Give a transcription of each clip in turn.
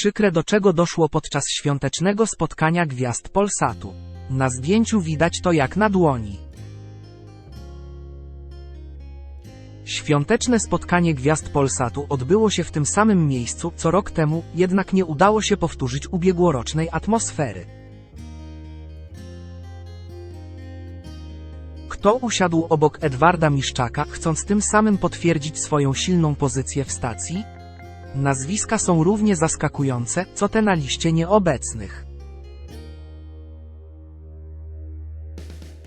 przykre do czego doszło podczas świątecznego spotkania gwiazd Polsatu. Na zdjęciu widać to jak na dłoni. Świąteczne spotkanie gwiazd Polsatu odbyło się w tym samym miejscu co rok temu, jednak nie udało się powtórzyć ubiegłorocznej atmosfery. Kto usiadł obok Edwarda Miszczaka, chcąc tym samym potwierdzić swoją silną pozycję w stacji? Nazwiska są równie zaskakujące, co te na liście nieobecnych.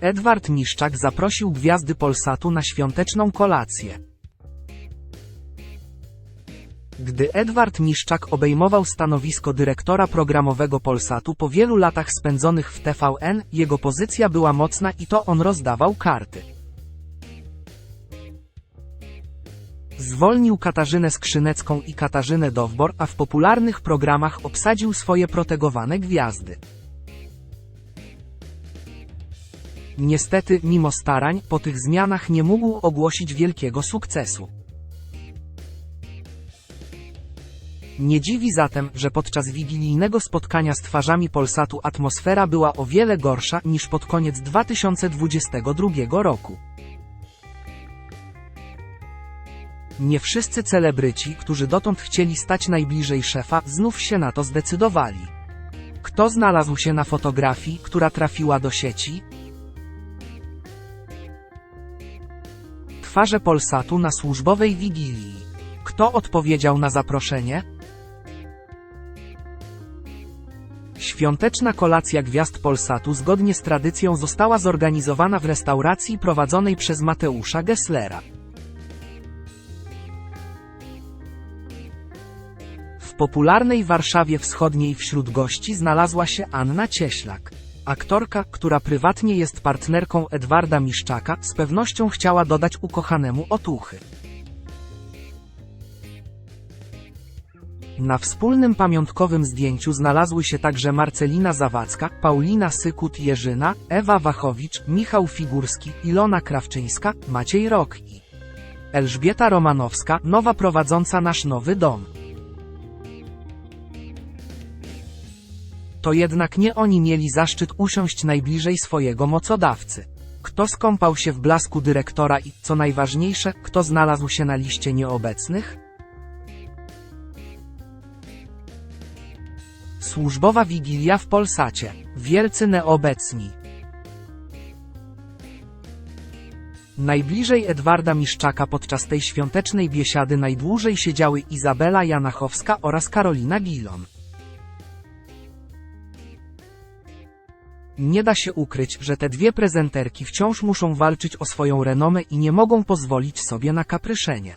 Edward Miszczak zaprosił gwiazdy Polsatu na świąteczną kolację. Gdy Edward Miszczak obejmował stanowisko dyrektora programowego Polsatu po wielu latach spędzonych w TVN, jego pozycja była mocna i to on rozdawał karty. Zwolnił Katarzynę Skrzynecką i Katarzynę Dowbor, a w popularnych programach obsadził swoje protegowane gwiazdy. Niestety, mimo starań, po tych zmianach nie mógł ogłosić wielkiego sukcesu. Nie dziwi zatem, że podczas wigilijnego spotkania z twarzami Polsatu atmosfera była o wiele gorsza niż pod koniec 2022 roku. Nie wszyscy celebryci, którzy dotąd chcieli stać najbliżej szefa, znów się na to zdecydowali. Kto znalazł się na fotografii, która trafiła do sieci? Twarze Polsatu na służbowej wigilii. Kto odpowiedział na zaproszenie? Świąteczna kolacja gwiazd Polsatu zgodnie z tradycją została zorganizowana w restauracji prowadzonej przez Mateusza Gesslera. W popularnej Warszawie Wschodniej wśród gości znalazła się Anna Cieślak. Aktorka, która prywatnie jest partnerką Edwarda Miszczaka, z pewnością chciała dodać ukochanemu otuchy. Na wspólnym pamiątkowym zdjęciu znalazły się także Marcelina Zawadzka, Paulina Sykut-Jerzyna, Ewa Wachowicz, Michał Figurski, Ilona Krawczyńska, Maciej Rok i Elżbieta Romanowska, nowa prowadząca Nasz Nowy Dom. To jednak nie oni mieli zaszczyt usiąść najbliżej swojego mocodawcy. Kto skąpał się w blasku dyrektora i, co najważniejsze, kto znalazł się na liście nieobecnych? Służbowa wigilia w Polsacie. Wielcy neobecni. Najbliżej Edwarda Miszczaka podczas tej świątecznej biesiady najdłużej siedziały Izabela Janachowska oraz Karolina Gilon. Nie da się ukryć, że te dwie prezenterki wciąż muszą walczyć o swoją renomę i nie mogą pozwolić sobie na kapryszenie.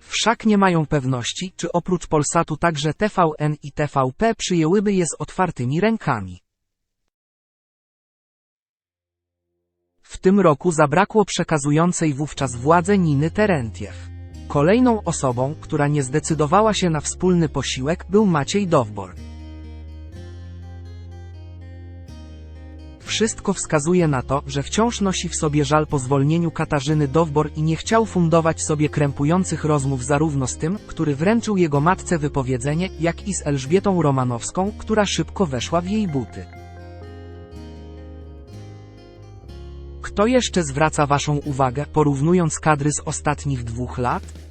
Wszak nie mają pewności, czy oprócz Polsatu także TVN i TVP przyjęłyby je z otwartymi rękami. W tym roku zabrakło przekazującej wówczas władzę Niny Terentiew. Kolejną osobą, która nie zdecydowała się na wspólny posiłek, był Maciej Dowbor. Wszystko wskazuje na to, że wciąż nosi w sobie żal po zwolnieniu Katarzyny Dowbor i nie chciał fundować sobie krępujących rozmów zarówno z tym, który wręczył jego matce wypowiedzenie, jak i z Elżbietą Romanowską, która szybko weszła w jej buty. Kto jeszcze zwraca Waszą uwagę, porównując kadry z ostatnich dwóch lat?